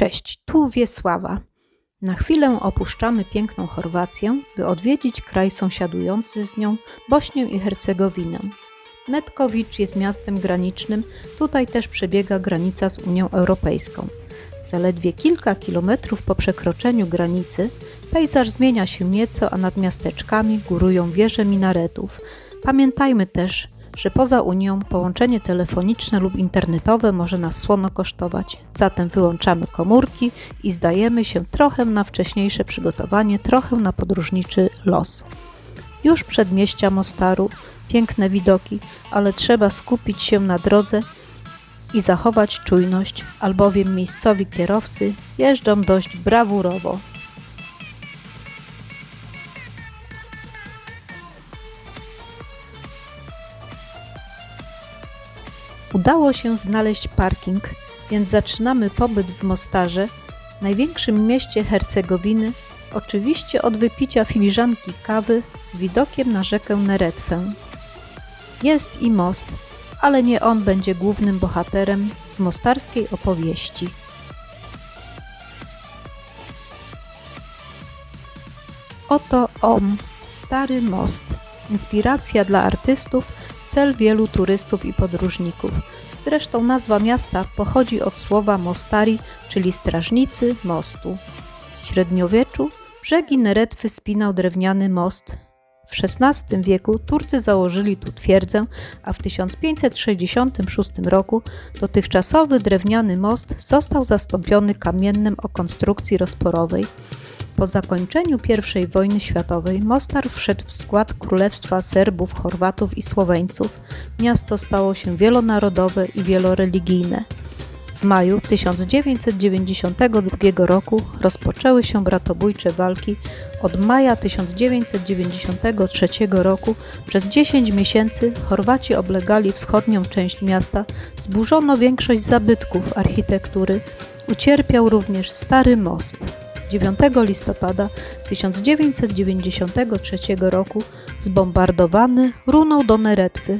Cześć, tu Wiesława. Na chwilę opuszczamy piękną Chorwację, by odwiedzić kraj sąsiadujący z nią, Bośnię i Hercegowinę. Metkowicz jest miastem granicznym, tutaj też przebiega granica z Unią Europejską. Zaledwie kilka kilometrów po przekroczeniu granicy pejzaż zmienia się nieco, a nad miasteczkami górują wieże minaretów. Pamiętajmy też, że poza Unią połączenie telefoniczne lub internetowe może nas słono kosztować. Zatem wyłączamy komórki i zdajemy się trochę na wcześniejsze przygotowanie, trochę na podróżniczy los. Już przedmieścia Mostaru, piękne widoki, ale trzeba skupić się na drodze i zachować czujność, albowiem miejscowi kierowcy jeżdżą dość brawurowo. Udało się znaleźć parking, więc zaczynamy pobyt w Mostarze, największym mieście Hercegowiny, oczywiście od wypicia filiżanki kawy z widokiem na rzekę Neretwę. Jest i most, ale nie on będzie głównym bohaterem w mostarskiej opowieści. Oto on, stary most, inspiracja dla artystów, cel wielu turystów i podróżników. Zresztą nazwa miasta pochodzi od słowa mostari, czyli strażnicy mostu. W średniowieczu brzegi Neretwy spinał drewniany most. W XVI wieku Turcy założyli tu twierdzę, a w 1566 roku dotychczasowy drewniany most został zastąpiony kamiennym o konstrukcji rozporowej. Po zakończeniu I wojny światowej Mostar wszedł w skład Królestwa Serbów, Chorwatów i Słoweńców. Miasto stało się wielonarodowe i wieloreligijne. W maju 1992 roku rozpoczęły się bratobójcze walki. Od maja 1993 roku przez 10 miesięcy Chorwaci oblegali wschodnią część miasta, zburzono większość zabytków architektury, ucierpiał również Stary Most. 9 listopada 1993 roku zbombardowany runął do Neretwy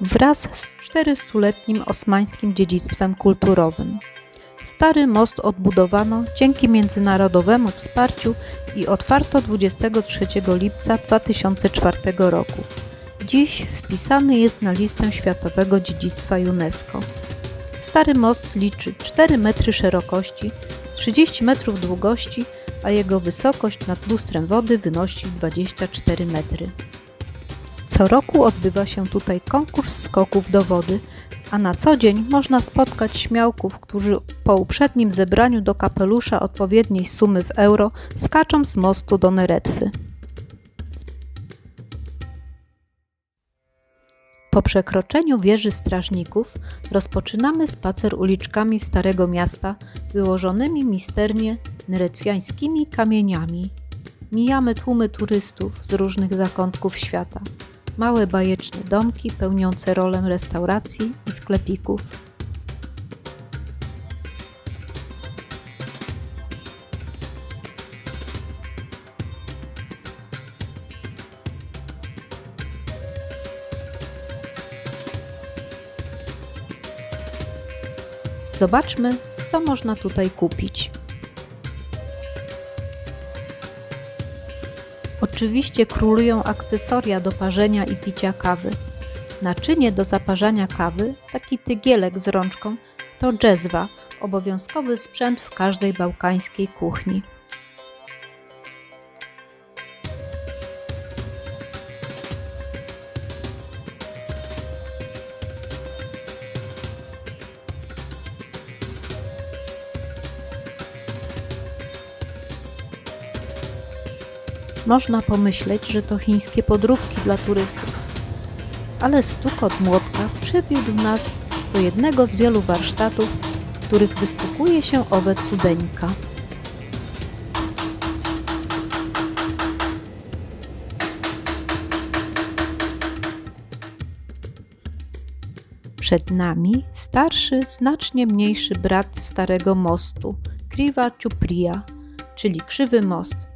wraz z 400-letnim osmańskim dziedzictwem kulturowym. Stary most odbudowano dzięki międzynarodowemu wsparciu i otwarto 23 lipca 2004 roku. Dziś wpisany jest na listę Światowego Dziedzictwa UNESCO. Stary most liczy 4 metry szerokości, 30 metrów długości, a jego wysokość nad lustrem wody wynosi 24 metry. Co roku odbywa się tutaj konkurs skoków do wody, a na co dzień można spotkać śmiałków, którzy po uprzednim zebraniu do kapelusza odpowiedniej sumy w euro skaczą z mostu do Neretwy. Po przekroczeniu wieży strażników rozpoczynamy spacer uliczkami Starego Miasta wyłożonymi misternie neretwiańskimi kamieniami. Mijamy tłumy turystów z różnych zakątków świata. Małe bajeczne domki pełniące rolę restauracji i sklepików. Zobaczmy, co można tutaj kupić. Oczywiście królują akcesoria do parzenia i picia kawy. Naczynie do zaparzania kawy, taki tygielek z rączką, to dżezwa, obowiązkowy sprzęt w każdej bałkańskiej kuchni. Można pomyśleć, że to chińskie podróbki dla turystów. Ale stukot młotka przywiódł nas do jednego z wielu warsztatów, w których wystukuje się owe cudeńka. Przed nami starszy, znacznie mniejszy brat Starego Mostu, Kriva Ciupria, czyli Krzywy Most,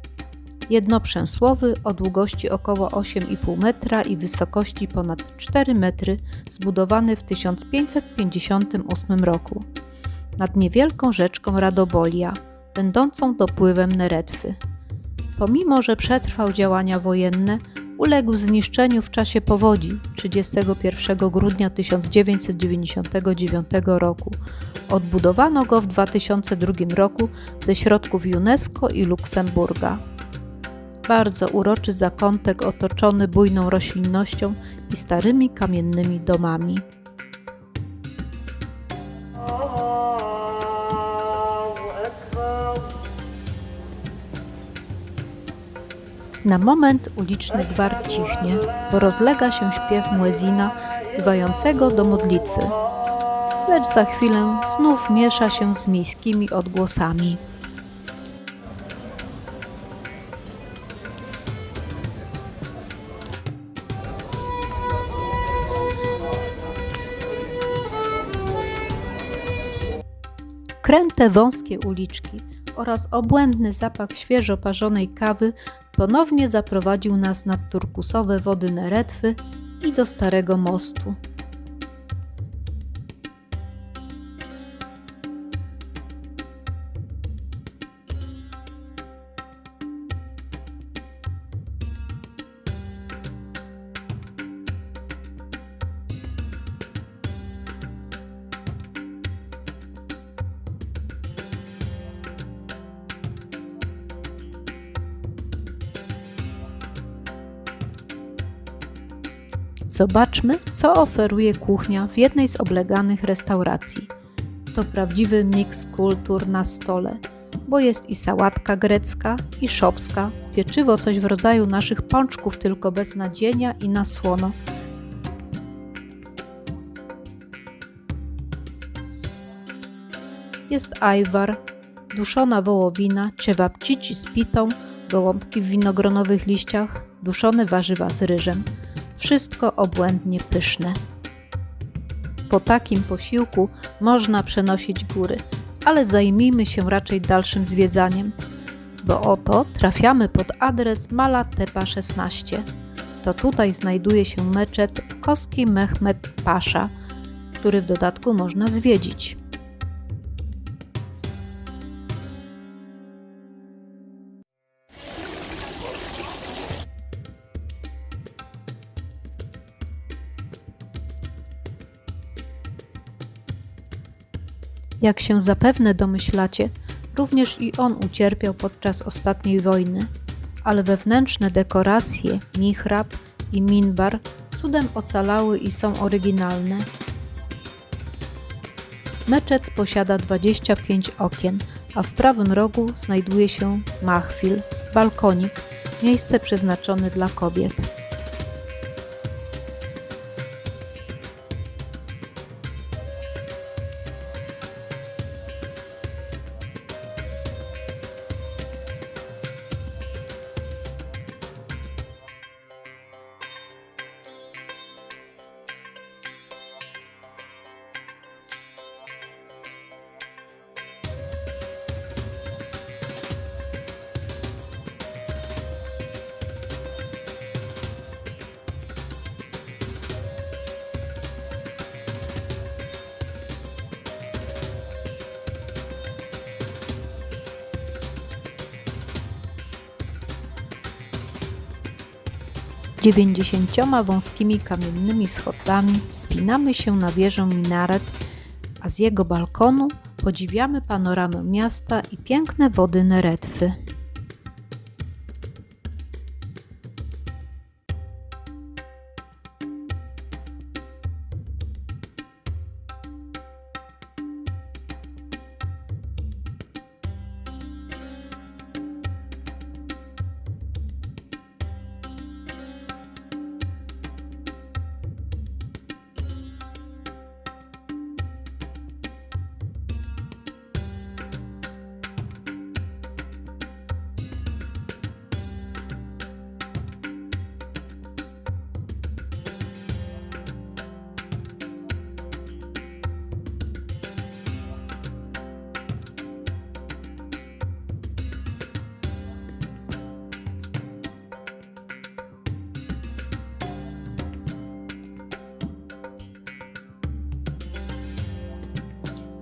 jednoprzęsłowy o długości około 8,5 metra i wysokości ponad 4 metry, zbudowany w 1558 roku. nad niewielką rzeczką Radobolia, będącą dopływem Neretwy. Pomimo, że przetrwał działania wojenne, uległ zniszczeniu w czasie powodzi 31 grudnia 1999 roku. Odbudowano go w 2002 roku ze środków UNESCO i Luksemburga. Bardzo uroczy zakątek otoczony bujną roślinnością i starymi kamiennymi domami. Na moment uliczny gwar cichnie, bo rozlega się śpiew muezina wzywającego do modlitwy. Lecz za chwilę znów miesza się z miejskimi odgłosami. Kręte wąskie uliczki oraz obłędny zapach świeżo parzonej kawy ponownie zaprowadził nas nad turkusowe wody Neretwy i do Starego Mostu. Zobaczmy, co oferuje kuchnia w jednej z obleganych restauracji. To prawdziwy miks kultur na stole, bo jest i sałatka grecka, i szopska, pieczywo coś w rodzaju naszych pączków, tylko bez nadzienia i na słono. Jest ajwar, duszona wołowina, ciewapcici z pitą, gołąbki w winogronowych liściach, duszone warzywa z ryżem – wszystko obłędnie pyszne. Po takim posiłku można przenosić góry, ale zajmijmy się raczej dalszym zwiedzaniem, bo oto trafiamy pod adres Malatepa 16. To tutaj znajduje się meczet Koski Mehmet Pasza, który w dodatku można zwiedzić. Jak się zapewne domyślacie, również i on ucierpiał podczas ostatniej wojny, ale wewnętrzne dekoracje, mihrab i minbar cudem ocalały i są oryginalne. Meczet posiada 25 okien, a w prawym rogu znajduje się machwil, balkonik, miejsce przeznaczone dla kobiet. 90 wąskimi kamiennymi schodami wspinamy się na wieżę minaret, a z jego balkonu podziwiamy panoramę miasta i piękne wody Neretwy.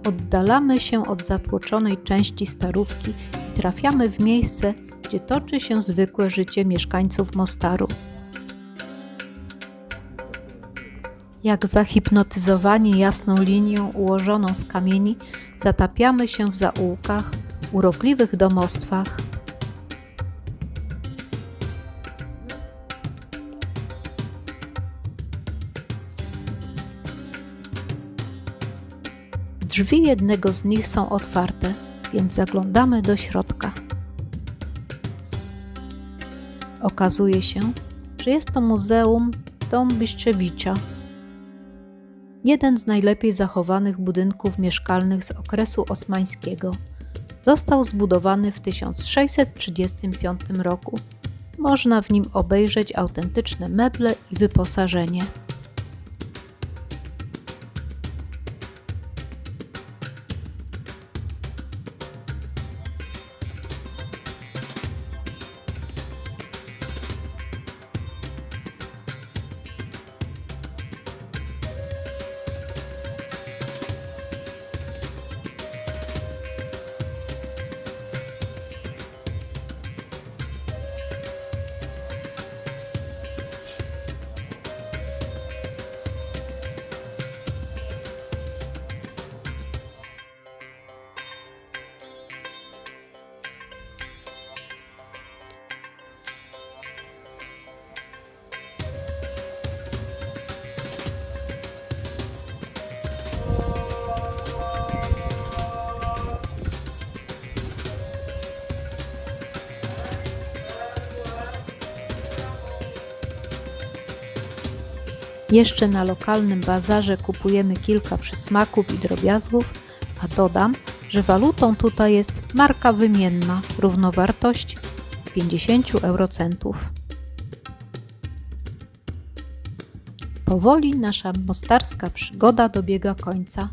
Oddalamy się od zatłoczonej części starówki i trafiamy w miejsce, gdzie toczy się zwykłe życie mieszkańców Mostaru. Jak zahipnotyzowani jasną linią ułożoną z kamieni, zatapiamy się w zaułkach, urokliwych domostwach. Drzwi jednego z nich są otwarte, więc zaglądamy do środka. Okazuje się, że jest to muzeum Dom Biszczewicza, jeden z najlepiej zachowanych budynków mieszkalnych z okresu osmańskiego. Został zbudowany w 1635 roku. Można w nim obejrzeć autentyczne meble i wyposażenie. Jeszcze na lokalnym bazarze kupujemy kilka przysmaków i drobiazgów, a dodam, że walutą tutaj jest marka wymienna, równowartość 50 eurocentów. Powoli nasza mostarska przygoda dobiega końca.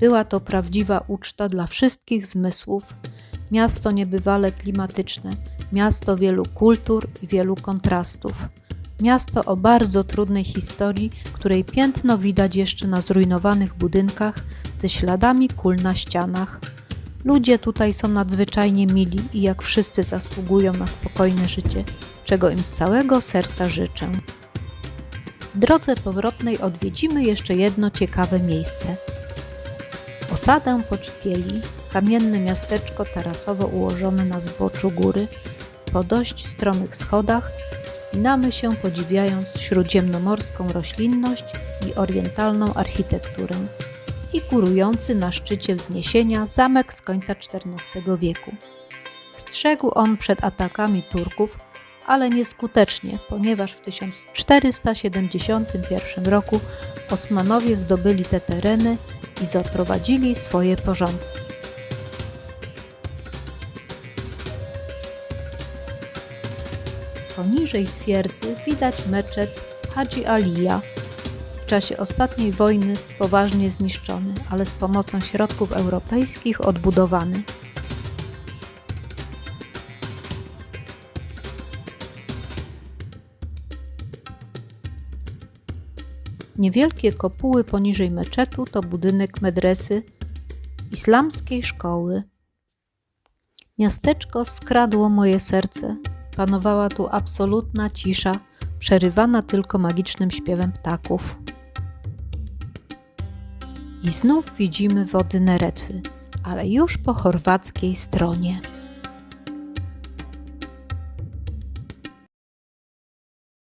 Była to prawdziwa uczta dla wszystkich zmysłów. Miasto niebywale klimatyczne, miasto wielu kultur i wielu kontrastów. Miasto o bardzo trudnej historii, której piętno widać jeszcze na zrujnowanych budynkach ze śladami kul na ścianach. Ludzie tutaj są nadzwyczajnie mili i jak wszyscy zasługują na spokojne życie, czego im z całego serca życzę. W drodze powrotnej odwiedzimy jeszcze jedno ciekawe miejsce. Osadę Pocztieli, kamienne miasteczko tarasowo ułożone na zboczu góry, po dość stromych schodach wspinamy się podziwiając śródziemnomorską roślinność i orientalną architekturę i górujący na szczycie wzniesienia zamek z końca XIV wieku. Strzegł on przed atakami Turków, ale nieskutecznie, ponieważ w 1471 roku Osmanowie zdobyli te tereny i zaprowadzili swoje porządki. Poniżej twierdzy widać meczet Hadzi Alija, w czasie ostatniej wojny poważnie zniszczony, ale z pomocą środków europejskich odbudowany. Niewielkie kopuły poniżej meczetu to budynek medresy islamskiej szkoły. Miasteczko skradło moje serce. Panowała tu absolutna cisza, przerywana tylko magicznym śpiewem ptaków. I znów widzimy wody Neretwy, ale już po chorwackiej stronie.